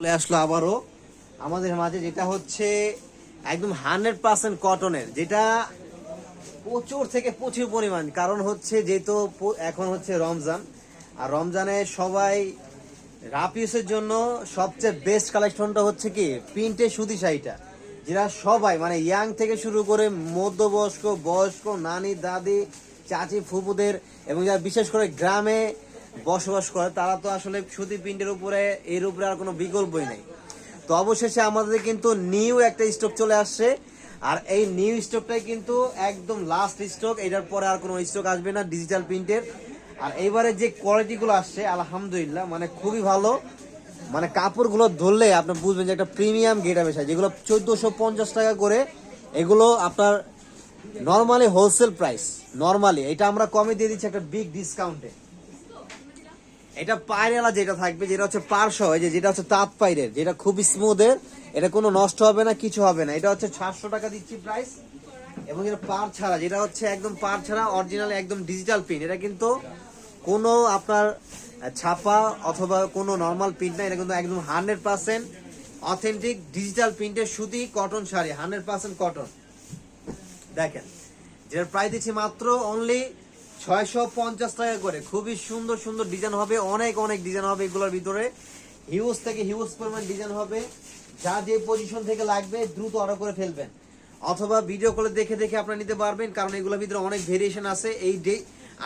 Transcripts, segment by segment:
চলে আসলো আবারও। আমাদের মাঝে যেটা হচ্ছে, একদম হান্ড্রেড পার্সেন্ট কটনের যেটা প্রচুর থেকে প্রচুর পরিমাণ। কারণ হচ্ছে যেহেতু এখন হচ্ছে রমজান, আর রমজানে সবাই রাপিউসের জন্য সবচেয়ে বেস্ট কালেকশনটা হচ্ছে কি? প্রিন্টে সুতি শাড়িটা। যেটা সবাই মানে ইয়াং থেকে শুরু করে মধ্যবয়স্ক, বয়স্ক, নানি, দাদি, চাচি ফুপুদের এবং যারা বিশেষ করে গ্রামে বসবাস করে, তারা তো আসলে সুতি প্রিন্টের উপরে, এর উপরে আর কোনো বিকল্পই নেই। তো অবশেষে আমাদের কিন্তু নিউ একটা স্টক চলে আসছে, আর এই নিউ স্টকটাই কিন্তু একদম লাস্ট স্টক এটার পরে আর কোনো স্টক আসবে না ডিজিটাল প্রিন্টের আর এইবারে যে কোয়ালিটিগুলো আসছে, আলহামদুলিল্লাহ মানে খুবই ভালো। মানে কাপড়গুলো ধরলে আপনি বুঝবেন যে একটা প্রিমিয়াম গেটা বেশা যেগুলো চোদ্দোশো পঞ্চাশ টাকা করে, এগুলো আপনার নর্মালি হোলসেল প্রাইস নর্মালি এটা আমরা কমে দিয়ে দিচ্ছি একটা বিগ ডিসকাউন্টে এটা পায়রেলা যেটা থাকবে, যেটা হচ্ছে পার্শ্ব, এই যে যেটা হচ্ছে তাঁত পাইরের যেটা খুবই স্মুথের এটা কোনো নষ্ট হবে না, কিছু হবে না। এটা হচ্ছে সাতশো টাকা দিচ্ছি প্রাইস এবং এটা পার ছাড়া, যেটা হচ্ছে একদম পার ছাড়া অরিজিনাল একদম ডিজিটাল প্রিন্ট এটা কিন্তু কোনো আপনার ছাপা অথবা কোনো নর্মাল প্রিন্ট না, এটা কিন্তু একদম হান্ড্রেড পার্সেন্ট অথেন্টিক ডিজিটাল প্রিন্টের সুতি cotton sari hundred percent cotton দেখেন, যেটার প্রাইস দিচ্ছি মাত্র অনলি ছয়শো পঞ্চাশ টাকা করে। খুবই সুন্দর সুন্দর ডিজাইন হবে। অনেক অনেক ডিজাইন হবে এগুলোর ভিতরে। হিউজ থেকে হিউজ পরিমাণ ডিজাইন হবে। যা যে পজিশন থেকে লাগবে, দ্রুত অর্ডার করে ফেলবেন। অথবা ভিডিও কলে দেখে দেখে আপনারা নিতে পারবেন, কারণ এগুলোর ভিতরে অনেক ভেরিয়েশন আছে। এই ডে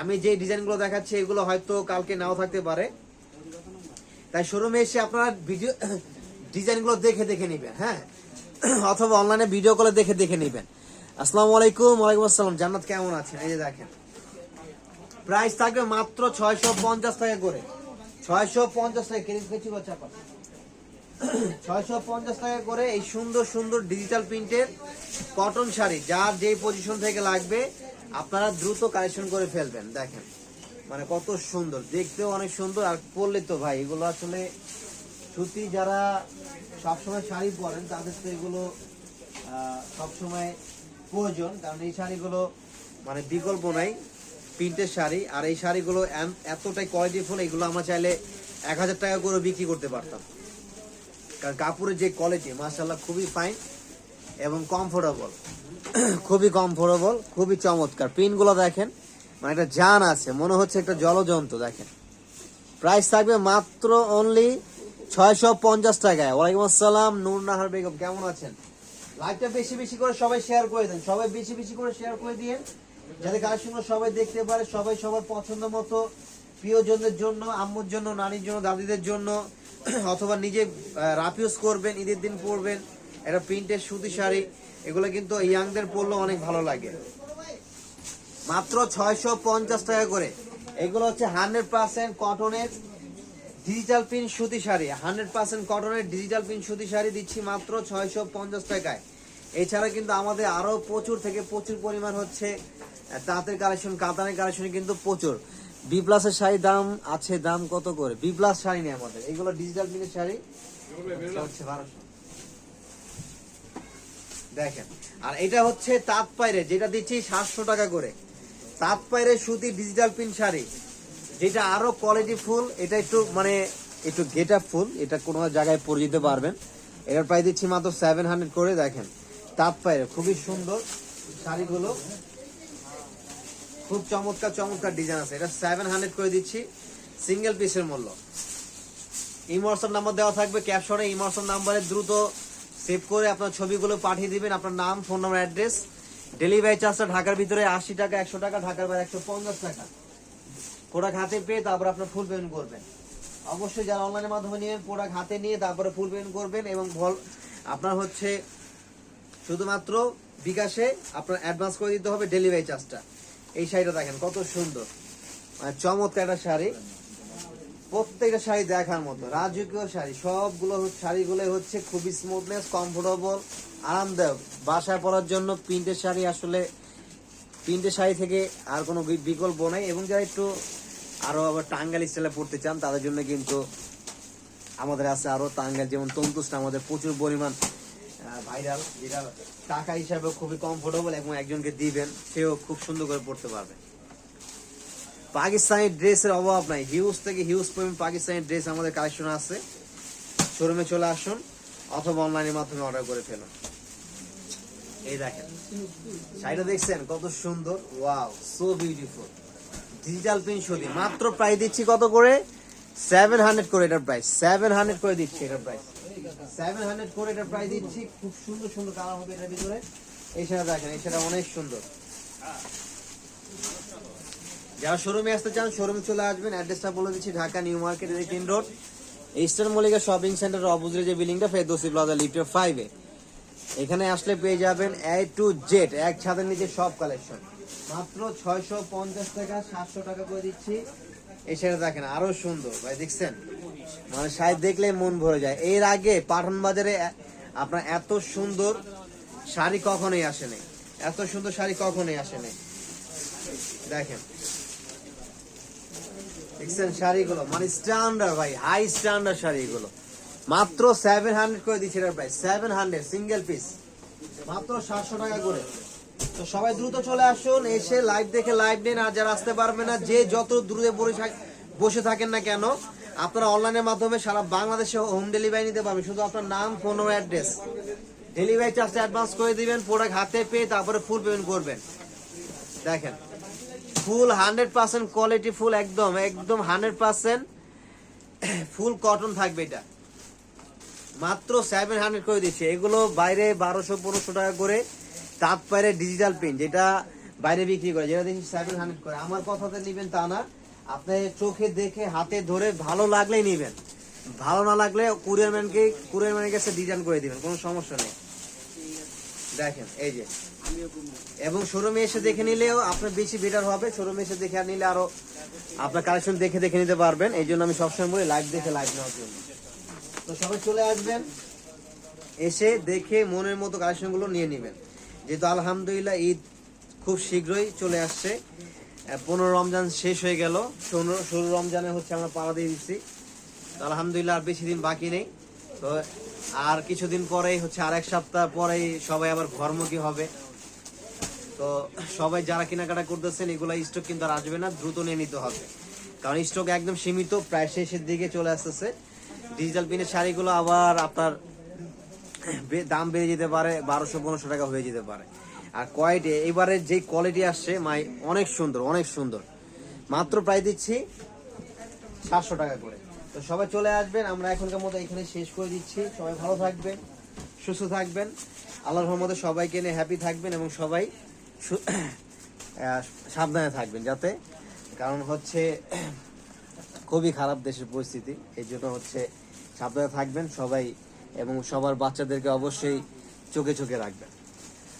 আমি যে ডিজাইনগুলো দেখাচ্ছি, এগুলো হয়তো কালকে নাও থাকতে পারে। তাই শোরুমে এসে আপনারা ভিডিও ডিজাইনগুলো দেখে দেখে নেবেন হ্যাঁ? অথবা অনলাইনে ভিডিও কলে দেখে দেখে নেবেন। আসসালামু আলাইকুম, ওয়ালাইকুম আসসালাম। জান্নাত কেমন আছেন? এই যে দেখেন। প্রাইস থাকবে মাত্র ছয়শো পঞ্চাশ টাকা করে। ছয়শো পঞ্চাশ টাকা কেজি কেজি চাপা। ছয়শো পঞ্চাশ টাকা করে এই সুন্দর সুন্দর ডিজিটাল প্রিন্টের কটন শাড়ি, যার যেই পজিশন থেকে লাগবে, আপনারা দ্রুত কালেকশন করে ফেলবেন, দেখেন। মানে কত সুন্দর, দেখতেও অনেক সুন্দর, আর পরলে তো ভাই, এগুলো আসলে সুতি যারা সবসময় শাড়ি পরেন, তাদের তো এগুলো সবসময় প্রয়োজন, কারণ এই শাড়িগুলো মানে বিকল্প নাই। প্রিন্টের শাড়ি, আর এই শাড়িগুলো এতটাই কোয়ালিটিফুল এগুলো আমরা চাইলে এক হাজার টাকা করে বিক্রি করতে পারতাম। কারণ কাপড়ের যে কোয়ালিটি মাসাল্লাহ খুবই ফাইন এবং কমফোর্টেবল খুবই কমফোর্টেবল খুবই চমৎকার। প্রিন্টগুলো দেখেন মানে একটা জান আছে, মনে হচ্ছে একটা জলজন্তু, দেখেন। প্রাইস থাকবে মাত্র অনলি ছয়শো পঞ্চাশ টাকায়। ওয়ালাইকুম আসসালাম নূর নাহার বেগম, কেমন আছেন? লাইভটা বেশি বেশি করে সবাই শেয়ার করে দেন, সবাই বেশি বেশি করে শেয়ার করে দিয়ে যাতে কালেকশনগুলো সবাই দেখতে পারে, সবাই সবার পছন্দ মতো, প্রিয়জনদের জন্য, আম্মুর জন্য, নানির জন্য, দাদিদের জন্য, অথবা নিজে রাফিউজ করবেন, ঈদের দিন পরবেন এটা প্রিন্টের সুতি শাড়ি, এগুলো কিন্তু ইয়াংদের পরলেও অনেক ভালো লাগে। মাত্র ছয়শো পঞ্চাশ টাকা করে। এগুলো হচ্ছে হান্ড্রেড পার্সেন্ট কটনের ডিজিটাল প্রিন্ট সুতি শাড়ি। হান্ড্রেড পার্সেন্ট কটনের ডিজিটাল প্রিন্ট সুতি শাড়ি দিচ্ছি মাত্র ছয়শো পঞ্চাশ টাকায়। এছাড়া কিন্তু আমাদের আরও প্রচুর থেকে প্রচুর পরিমাণ হচ্ছে তাঁতের কালেকশন কাতানের কালেকশন কিন্তু প্রচুর। বি প্লাসের শাড়ির দাম আছে, দাম কত করে? বি প্লাস শাড়ি নেই আমাদের। এগুলো ডিজিটাল প্রিন্টের শাড়ি। এটা হচ্ছে বারোশো। দেখেন। আর এটা হচ্ছে তাঁত পায়রে, যেটা দিচ্ছি সাতশো টাকা করে। তাঁত পায়রে সুতি ডিজিটাল প্রিন্ট শাড়ি। যেটা আরও কোয়ালিটি ফুল, এটা একটু মানে একটু গেট আপ ফুল, এটা কোনো জায়গায় পরে দিতে পারবেন। এটার প্রাইস দিচ্ছি মাত্র সেভেন হান্ড্রেড করে, দেখেন। তাঁত পায়রে, খুবই সুন্দর শাড়িগুলো। খুব চমৎকার চমৎকার ডিজাইন আছে। এটা সেভেন হান্ড্রেড করে দিচ্ছি সিঙ্গেল পিসের মূল্য। ইমর্সন নাম্বার দেওয়া থাকবে ক্যাপশনে ইমর্সন নাম্বারে দ্রুত সেভ করে আপনার ছবিগুলো পাঠিয়ে দিবেন। আপনার নাম ফোন নাম্বার অ্যাড্রেস ডেলিভারি চার্জটা ঢাকার ভিতরে আশি টাকা, একশো টাকা, ঢাকার বাইরে একশো পঞ্চাশ টাকা। প্রোডাক্ট হাতে পেয়ে তারপর আপনার ফুল পেমেন্ট করবেন। অবশ্যই যারা অনলাইনের মাধ্যমে নেবেন প্রোডাক্ট হাতে নিয়ে তারপরে ফুল পেমেন্ট করবেন এবং ভল আপনার হচ্ছে শুধুমাত্র বিকাশে আপনার অ্যাডভান্স করে দিতে হবে ডেলিভারি চার্জটা এই শাড়িটা দেখেন, কত সুন্দর। মানে চমৎকার একটা শাড়ি। প্রত্যেকটা শাড়ি দেখার মতো, রাজকীয় শাড়ি, সবগুলো শাড়িগুলো হচ্ছে খুবই স্মুথনেস কমফোর্টেবল আরামদায়ক। বাসায় পরার জন্য প্রিন্টের শাড়ি আসলে, প্রিন্টের শাড়ি থেকে আর কোনো বিকল্প নাই। এবং যারা একটু আরও আবার টাঙ্গাল স্টাইলে পড়তে চান, তাদের জন্য কিন্তু আমাদের আছে আরও টাঙ্গাল যেমন তন্তুসটা আমাদের প্রচুর পরিমাণ ভাইরাল যেটা টাকা হিসাবে খুবই কমফোর্টেবল এবং একজনকে দিবেন, সেও খুব সুন্দর করে পড়তে পারবে। পাকিস্তানি ড্রেসের অভাব নাই। হিউজ থেকে হিউজ পরিমাণ পাকিস্তানি ড্রেস আমাদের কালেকশন আছে। শোরুমে চলে আসুন, অথবা অনলাইনের মাধ্যমে অর্ডার করে ফেলুন। এই দেখেন, শাড়িটা দেখছেন? কত সুন্দর। Wow so beautiful digital print সুতি মাত্র প্রাইস দিচ্ছি কত করে? সেভেন হান্ড্রেড করে এটার প্রাইস সেভেন হান্ড্রেড করে দিচ্ছি এটার প্রাইস সেভেন হান্ড্রেড করে এটার প্রাইস দিচ্ছি। খুব সুন্দর সুন্দর কালার হবে এটার ভিতরে। এই দেখেন এই অনেক সুন্দর। যারা শোরুমে আসতে চান শোরুমে চলে আসবেন। অ্যাড্রেসটা বলে দিচ্ছি, ঢাকা নিউ মার্কেট তিন road eastern Mallika shopping centre অপোজিটে যে বিল্ডিংটা ফেরদৌসি প্লাজা লিফটের ফাইভে এখানে আসলে পেয়ে যাবেন এ টু জেড এক ছাদের নিচে সব কালেকশন মাত্র ছয়শো পঞ্চাশ টাকা, সাতশো টাকা করে দিচ্ছি। সেটা দেখেন, আরও সুন্দর। ভাই, দেখছেন? মানে শাড়ি দেখলে মন ভরে যায়। এর আগে পাঠান বাজারে আপনার এত সুন্দর শাড়ি কখনোই আসেনি। এত সুন্দর শাড়ি কখনোই আসেনি। দেখেন। শাড়িগুলো? মানে সিঙ্গেল পিস মাত্র সাতশো টাকা করে। সবাই দ্রুত চলে আসুন, এসে দেখে আর আসতে পারবে না, যে যত বসে বসে থাকেন না কেন আপনারা অনলাইনের মাধ্যমে সারা বাংলাদেশে হোম ডেলিভারি নিতে পারবেন। শুধু আপনার নাম ফোন ও অ্যাড্রেস ডেলিভারি চার্জটা অ্যাডভান্স করে দিবেন প্রোডাক্ট হাতে পেয়ে তারপরে ফুল পেমেন্ট করবেন। দেখেন full hundred percent quality full একদম একদম হান্ড্রেড পার্সেন্ট ফুল কটন থাকবে এটা। মাত্র সেভেন হান্ড্রেড করে দিচ্ছে। এগুলো বাইরে বারোশো, পনেরোশো টাকা করে তাপ বাইরে ডিজিটাল প্রিন্ট যেটা বাইরে বিক্রি করে, যেটা দেখি সেভেন হান্ড্রেড করে। আমার কথাতে নিবেন তা না। আপনি চোখে দেখে, হাতে ধরে ভালো লাগলেই নিবেন। ভালো না লাগলে কুরিয়ার ম্যানকে কুরিয়ার ম্যানের কাছে ডিজাইন করে দিবেন, কোনো সমস্যা নেই। দেখেন, এই যে। এবং শোরুমে এসে দেখে নিলেও আপনার বেশি বেটার হবে। শোরুমে এসে দেখে নিলে আরও আপনার কালেকশন দেখে দেখে নিতে পারবেন। এই জন্য আমি সবসময় বলি লাইভ দেখে লাইভ নেওয়ার জন্য। তো সবাই চলে আসবেন। এসে দেখে মনের মতো কালেকশনগুলো নিয়ে নেবেন। যেহেতু আলহামদুলিল্লাহ ঈদ খুব শীঘ্রই চলে আসছে। পনেরো রমজান শেষ হয়ে গেল। ষোলো ষোলো রমজানে হচ্ছে আমরা পাড়া দিয়ে দিচ্ছি। তো আলহামদুলিল্লাহ আর বেশি দিন বাকি নেই। তো আর কিছুদিন পরেই হচ্ছে আর এক সপ্তাহ পরেই সবাই আবার ঘরমুখী হবে। তো সবাই যারা কেনাকাটা করতেছেন, এগুলো স্টক কিন্তু আর আসবে না, দ্রুত নিয়ে নিতে হবে। কারণ স্টক একদম সীমিত, প্রায় শেষের দিকে চলে আসতেছে। ডিজিটাল পিনের শাড়িগুলো আবার আপনার দাম বেড়ে যেতে পারে, বারোশো, পনেরোশো টাকা হয়ে যেতে পারে। আর কোয়ালিটি এবারে যে কোয়ালিটি আসছে, মাই, অনেক সুন্দর অনেক সুন্দর। মাত্র প্রায় দিচ্ছি সাতশো টাকা করে। তো সবাই চলে আসবেন, আমরা এখনকার মতো এখানে শেষ করে দিচ্ছি। সবাই ভালো থাকবেন, সুস্থ থাকবেন। আল্লাহর রহমতে সবাইকে নিয়ে হ্যাপি থাকবেন এবং সবাই সাবধানে থাকবেন যাতে, কারণ হচ্ছে খুবই খারাপ দেশের পরিস্থিতি। এই জন্য হচ্ছে সাবধানে থাকবেন সবাই এবং সবার বাচ্চাদেরকে অবশ্যই চোখে চোখে রাখবেন।